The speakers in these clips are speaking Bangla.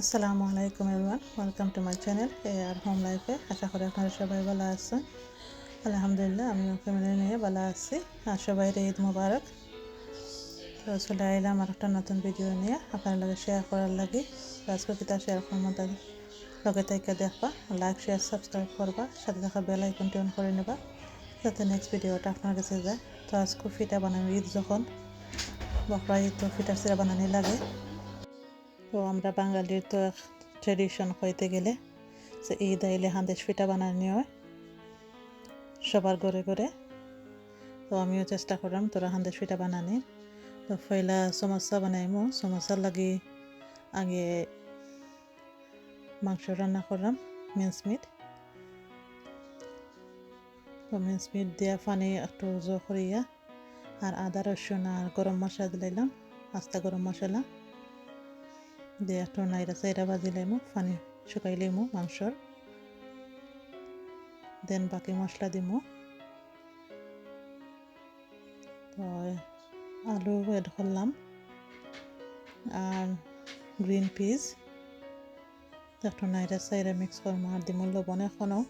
আসসালামু আলাইকুম everyone, welcome to my channel A R home লাইফে। আশা করি আপনারা সবাই ভালো আছেন। আলহামদুলিল্লাহ, আমিও ফ্যামিলি নিয়ে ভালো আছি। আর সবাই ঈদ মুবারক। তো চলে আইলাম আর একটা নতুন ভিডিও নিয়ে আপনার লগে শেয়ার করার লাগে। আজকে কিতা শেয়ার করব তার লগে থেকে দেখবা লাইক শেয়ার সাবস্ক্রাইব করবা, সাথে দেখা বেল আইকনটি অন করে নেবা, যাতে নেক্সট ভিডিওটা আপনার কাছে যায়। তো আজকে ফিটা বানানো ঈদ যখন। বকরা ঈদ তো ফিটা সিরা বানানি লাগে। তো আমরা বাঙালির তো ট্রেডিশন হইতে গেলে যে ঈদ আইলে হান্দেশ পিঠা বানানি হয়, সবার ঘরে ঘরে। তো আমিও চেষ্টা করলাম তোরা হান্দেশ পিঠা বানানি। তো ফয়লা সমস্যা বানাইমো সমস্যার লাগি আগে মাংস রান্না করলাম, মিন্স মিট। তো মিন্স মিট দিয়া পানি একটু জো করিয়া আর আদা রসুন আর গরম মশলা দিলাম আস্তা গরম মশলা। দিয়ে একটু নাইরা চাইরা বাজি লাইমু, পানি শুকাই লাইমু মাংসর। দেন বাকি মশলা দিমু। তো আলু এড করলাম। আর গ্রিন পিস একটু নাইরা চাইরা মিক্স করব আর দিমু লবণ এখনও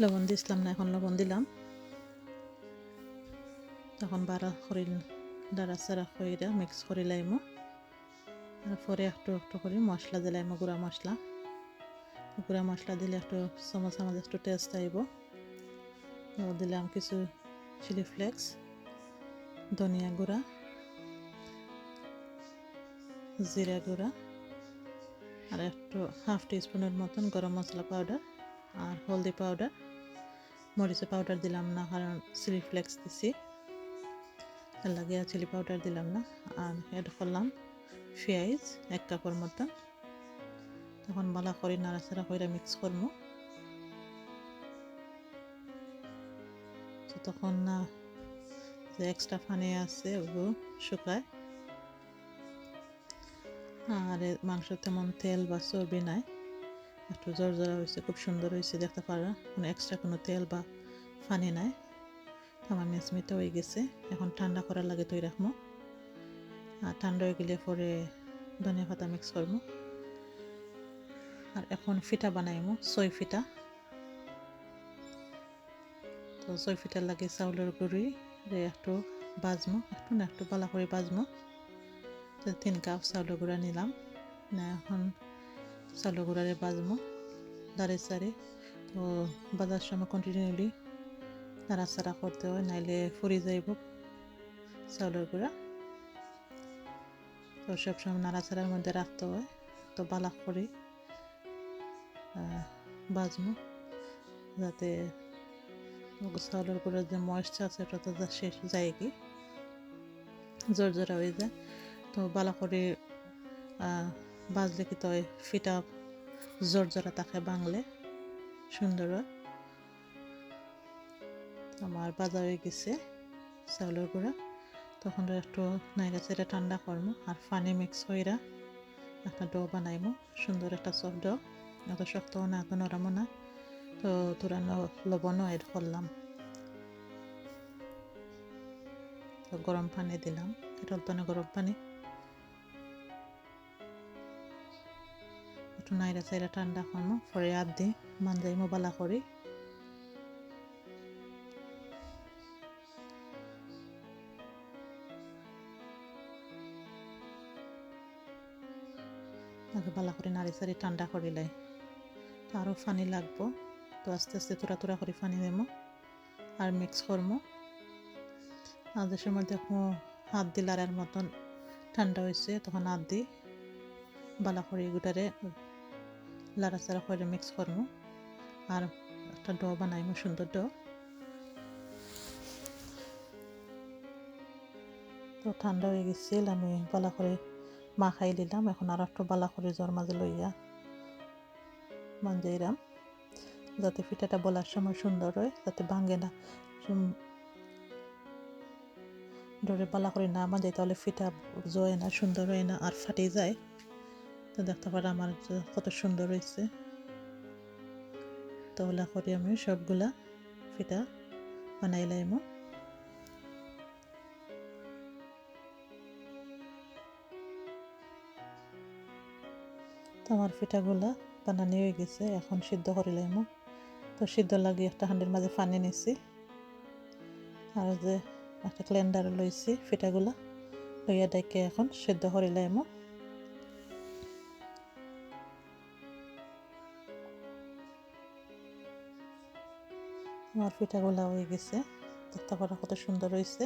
লবণ দিছিলাম না, এখন লবণ দিলাম। তখন বারা করিল দাঁড়া সারা কইরা মিক্স করে লাইমু। তারপরে একটু একটু করে মশলা দিলাম গুঁড়া মশলা। গুঁড়া মশলা দিলে একটু সমোসা মাঝে একটু টেস্ট আইব। দিলাম কিছু চিলি ফ্লেক্স ধনিয়া গুঁড়া, জিরা গুঁড়া, আর একটু হাফ টিস্পুনের মতন গরম মশলা পাউডার আর হলদি পাউডার মরিচের পাউডার দিলাম না, কারণ চিলি ফ্লেক্স দিছি। লাগে চিলি পাউডার দিলাম না, আর এড করলাম পেঁয়াজ এক কাপের মতন তখন বালা করে নাড়াচাড়া করে মিক্স করব। তখন না, যে এক্সট্রা পানি আছে ওগুলো শুকায়। আর মাংস তেমন তেল বা চর্বি নাই। একটু জোর জোরা হয়েছে, খুব সুন্দর হয়েছে, দেখতে পারা। কোনো এক্সট্রা কোনো তেল বা পানি নাই। আমার মেসমিটা হয়ে গেছে। এখন ঠান্ডা করার লাগে তৈরি রাখব ঠান্ডা হয়ে গেলে পরে ধনিয়া পাতা মিক্স করব। আর এখন ফিটা বানাইমো ছয় ফিটা তো ছয় ফিটার লাগে চাউলের গুঁড়ি একটু বাজমো, একটু না একটু বালা করে বাজমো। তো তিন কাপ চাউলের গুঁড়া নিলাম, না এখন চাউলের গুঁড়ারে বাজমো দাঁড়ে সারে তো বাজার সময় কন্টিনিউলি নাড়াচাড়া করতে হয়, নাইলে ফুরি যাইব চাউলের গুঁড়া। তো সবসময় নাড়াচাড়ার মধ্যে রাখতে হয়। তো বালা করে বাজমো। যাতে চাউলের গুঁড়োর যে ময়েশ্চার আছে, ওটা তো শেষ যায় কি। জোর জোরা হয়ে যায়। তো বালা করে বাজলে কি তো ফিটা জোর জোরা থাকে বাংলে সুন্দর আমার বাজা হয়ে গেছে চাউলের গুঁড়া। তখন একটু নাইরা চেরা ঠান্ডা করব আর পানি মিক্স কইরা একটা ডো বানাইমো, সুন্দর একটা সফট ডো এত শক্তও না, এত নরমও না, তো তোরা লবণও এড করলাম। তো গরম পানি দিলাম কেটল তো গরম পানি। একটু নাইরা চাইরা ঠান্ডা করব পরে আদ দি মানজাইমো বালা করি। আগে ভালো করে নাড়ি সারি ঠান্ডা করিলাই তো আরও পানি লাগবো। তো আস্তে আস্তে তোরা তোরা করে পানি দেবো আর মিক্স করব আর যে সময় দেখব হাত দিলার আর মতন ঠান্ডা হয়েছে তখন হাত দিই। বালা করে এগুটারে লাড়াচাড়া করে মিক্স করব আর একটা ডো বানাইমো, সুন্দর ডো। তো ঠান্ডা হয়ে গেছিল আমি বালা করে মাখাই দিলাম, এখন আর একটু বালা করে জ্বর মাঝে লইয়া মাঞ্জাইরাম, যাতে পিঠাটা বলার সময় সুন্দর হয়, যাতে ভাঙে না ডরে বালা করে না মাঞ্জাই, তাহলে ফিটা জয় না, সুন্দর হয় না, আর ফাটে যায়। তো দেখতে পারে আমার কত সুন্দর হয়েছে তো ওলা করে আমি সবগুলা ফিটা বানাই তো আমার পিঠাগুলা বানানি হয়ে গেছে, এখন সিদ্ধ করিলাম তো সিদ্ধ লাগি একটা হাঁডির মাঝে পানি নিছি। আর যে একটা ক্লেন্ডার লইছি পিঠাগুলা, লইয়া ডাইকে এখন সিদ্ধ করিলাম আমার পিঠাগুলা হয়ে গেছে দেখতে পারা কত সুন্দর হয়েছে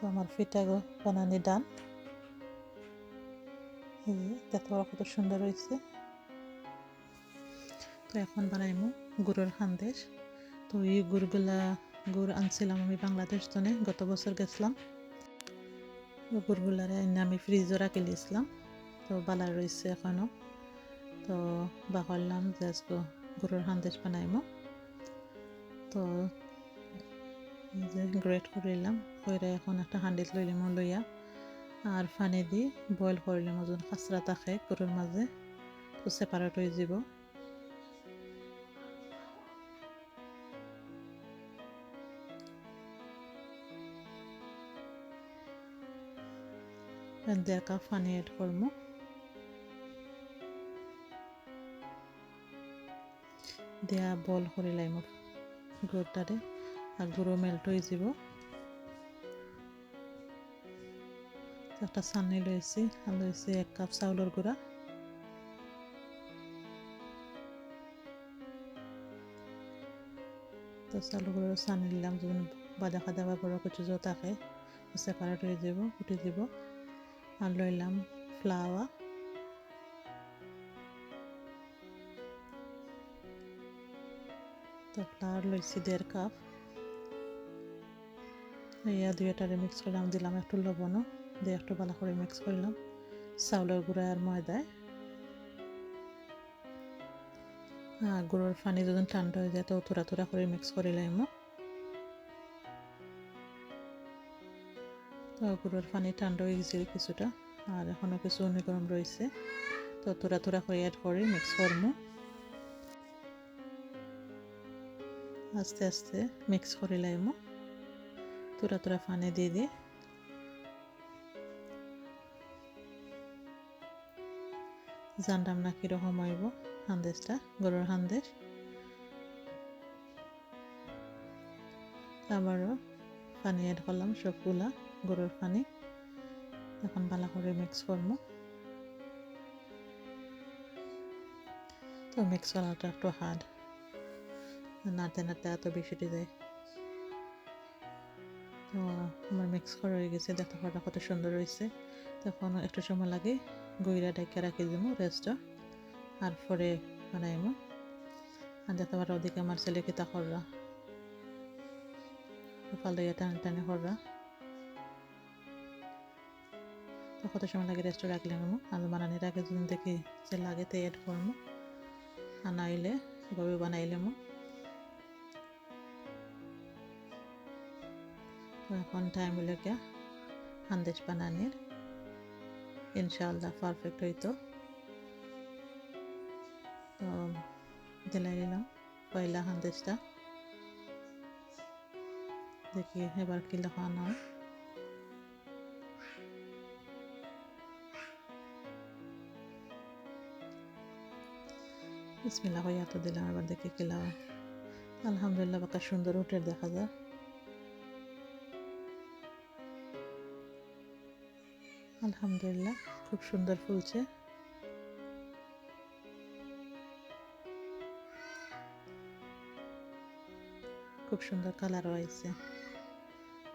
তো আমার পিঠা বানানি ডান। এই কত সুন্দর হয়েছে। তো এখন বানাইমু গুড়ের খান্দেশ তো এই গুড়গুলা গুড় আনছিলাম আমি বাংলাদেশ জনে, গত বছর গেছিলাম। গুড়গুলারে আমি ফ্রিজও রাখি দিয়েছিলাম। তো বালা রয়েছে এখনও তো বা করলাম যে আজকে গরুর হান্দেশ বানাইমো। তো যে গ্রেট করিলাম করে এখন একটা হান্ডিত লইলাম লইয়া আর পানি দি বয়েল করিলাম ওজন খাসরা থাকে গরুর মাঝে, তো সেপারেট হয়ে যাব দেড় কাপ পানি এড করব দেয়া বল করে লাইম গুড়টারে মেল্ট হয়ে যাব। একটা চানি লইছি, আর লইছি এক কাপ চাউলের গুঁড়া। তো চাউলের গুঁড়ো চানি নিলাম, যখন বাজা খাজা বা বড় কিছু যে থাকে সেপারেট হয়ে যাব উঠে যাব। আর লইলাম ফ্লাওয়ার তো ফ্লাওয়ার লইছি দেড় কাপ ইয়া দুইটারে মিক্স করলাম, দিলাম একটু লবণও, দিয়ে একটু ভালো করে মিক্স করলাম। চাউলের গুঁড়া আর ময়দায় আর গুঁড়োর পানি যখন ঠান্ডা হয়ে যায়, তো থোড়া থোড়া করে মিক্স করে লাইম তো গুঁড়োর পানি ঠান্ডা হয়ে গেছে কিছুটা, আর এখনও কিছু গরম রয়েছে। তো থোড়া থোড়া করে অ্যাড করে মিক্স করব। আস্তে আস্তে মিক্স করে লাইম তোরা তোরা পানি দিয়ে দিয়ে জানতাম না কীরকম হইব হান্দেশটা, গরুর হান্দেশ। আবারও পানি অ্যাড করলাম, সবগুলা গরুর পানি এখন ভালো করে মিক্স করব। তো মিক্স করাটা একটু হার্ড নাড়তে নাড়তে এত বেশি যায় আমার মিক্স করা হয়ে গেছে দেখতে পাটা কত সুন্দর হয়েছে। তখন একটু সময় লাগে গইরা ডাইকে রাখি দিব রেস্টটা আর পরে বানাইব আর দেখতে পাটা ওদিকে আমার ছেলে কিতা কররা। ফালে টানে টানে কররা। তো কত সময় লাগে রেস্টে রাখলাম আর বানানির আগে যদি দেখি যে লাগে তো এড করব আর নাইলে এভাবে বানাইলাম এখন হলো গিয়া হান্দেশ বানানির। ইনশাআল্লাহ পারফেক্ট হইতো। তো দিলাই দিলাম পয়লা হান্দেশটা দেখি এবার কি লেখানো হয়। বিসমিল্লা হইয়া তো দিলাম এবার দেখি কি লাগায় আলহামদুলিল্লাহ বাকা সুন্দর উঠে দেখা যায়। আলহামদুলিল্লাহ, খুব সুন্দর ফুলছে। খুব সুন্দর কালার আইছে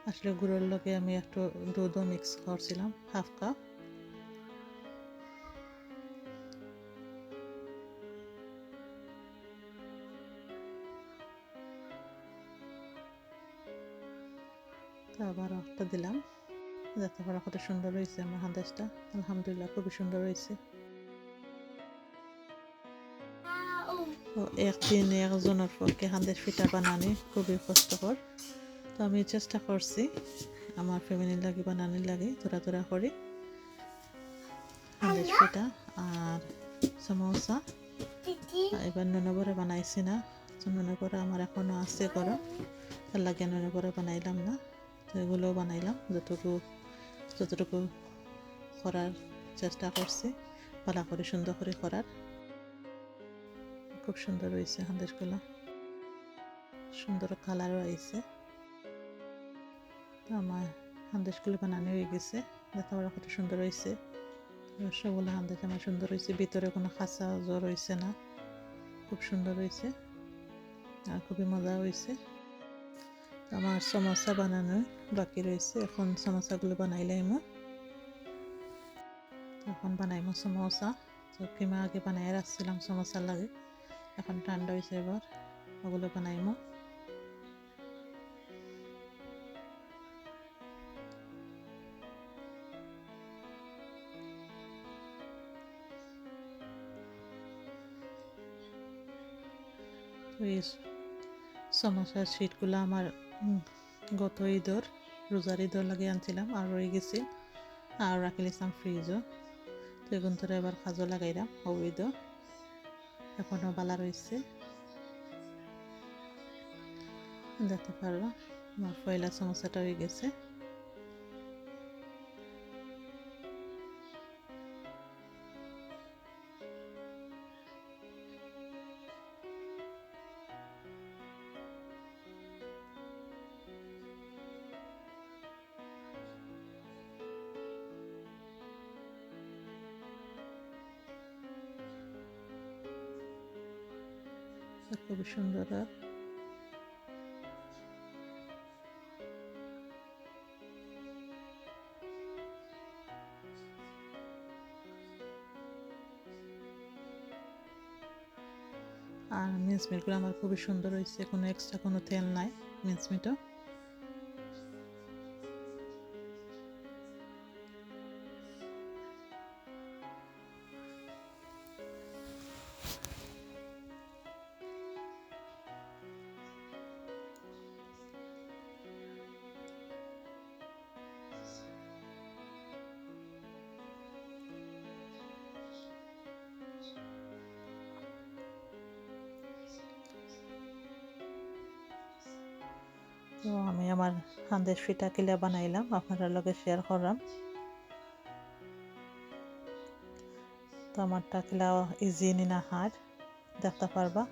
আসলে গুঁড়োর লগে আমি একটু দুধও মিক্স করছিলাম হাফ কাপ আবার একটা দিলাম। যাতে করে কত সুন্দর হয়েছে আমার হান্দাজটা আলহামদুলিল্লাহ খুবই সুন্দর হয়েছে। তো একদিন একজনের পক্ষে হান্দেশ পিঠা বানানি খুবই কষ্টকর। তো আমি চেষ্টা করছি আমার ফ্যামিলির লাগে বানানির লাগে তোরা তোরা করে। হান্দেশ পিঠা আর সমোসা। এবার নুনবরে বানাইছি না। নুনবরে আমার এখনও আছে করো তার লাগে নুনবরে বানাইলাম না। তো এগুলোও বানাইলাম যতটুকু যতটুকু করার চেষ্টা করছি, ভালো করে, সুন্দর করে করার। খুব সুন্দর হয়েছে সন্দেশগুলো সুন্দর কালারও আইছে। তো আমার সন্দেশগুলো বানানো হয়ে গেছে। পারা কত সুন্দর হয়েছে। সবগুলো সন্দেশ আমার সুন্দর হয়েছে। ভিতরে কোনো খাঁচা জ্বর হয়েছে না। খুব সুন্দর হয়েছে। আর খুবই মজা হয়েছে। আমার সমোসা বানানো বাকি রয়েছে। এখন সমোসাগুলো বানাইলাম এখন বানাইমো সমোসা। তো কিমা আগে বানাই রাখছিলাম সমোসার লাগে। এখন ঠান্ডা হয়েছে এবার। ওগুলো বানাইমো। সমোসার শিটগুলো আমার গত ঈদর রোজার ঈদর লাগে আনছিলাম আর রয়ে গেছি আর রাখি দিলাম ফ্রিজও তো এখন তোরা এবার খাজো লাগাইলাম অবৈধ এখনও বালা রয়েছে দেখতে পারবা আমার পয়লা সমস্যাটা হয়ে গেছে। খুবই সুন্দর। আর আর মিন্সমিটগুলো আমার খুবই সুন্দর হয়েছে, কোনো এক্সট্রা কোনো তেল নাই মিন্সমিটও তো আমি আমার হান্দের ফিটা কিলা বানাইলাম আপনারা লগে শেয়ার করলাম। তো আমারটা কিলা ইজি নিনা হার্ড দেখতে পারবা।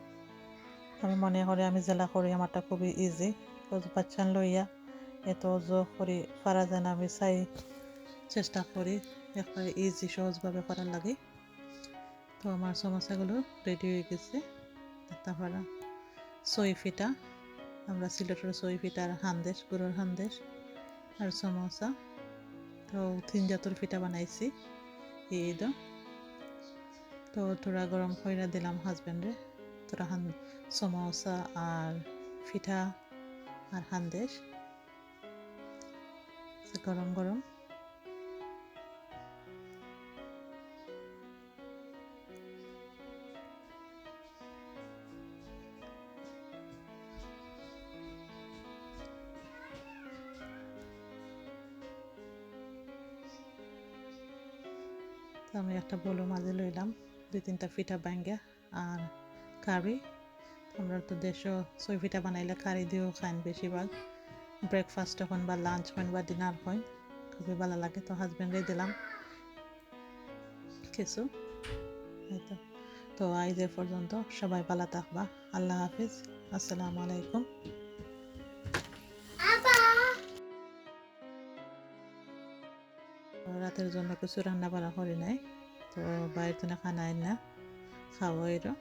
আমি মনে করি আমি জেলা করি, আমারটা খুবই ইজি বাচ্চান লইয়া, এত অজ করি, পারা যায় না, আমি চাই চেষ্টা করি, একবারে ইজি সহজভাবে করার লাগে। তো আমার সমস্যাগুলো রেডি হয়ে গেছে, দেখতে পারা ছয় ফিটা। আমরা সিলেটের সই আর হান্দেশ গুড়োর হান্দেশ আর সমোসা। তো তিন জাতর ফিটা বানাইছি ঈদ। তো তোরা গরম কইরা দিলাম হাজব্যান্ডে তোরা হান সমোসা আর ফিঠা আর হান্দেশ গরম গরম। আমি একটা বলো মাঝে লইলাম, দুই তিনটা ফিটা ব্যাঙ্গা আর কারি, আমরা তো দেশও ছয় ফিটা বানাইলে কারি দিয়েও খান বেশিরভাগ। ব্রেকফাস্ট হন বা লাঞ্চ হন বা ডিনার হন খুবই ভালো লাগে। তো হাজব্যান্ডে দিলাম কিছু। তো। তো পর্যন্ত সবাই ভালো থাকবা। আল্লাহ হাফিজ। আসসালামু আলাইকুম। রাতের জন্য কিছু রান্না বান্না করি নাই। তো বাইরের জন্য খানা আইন না খাওয়া এরও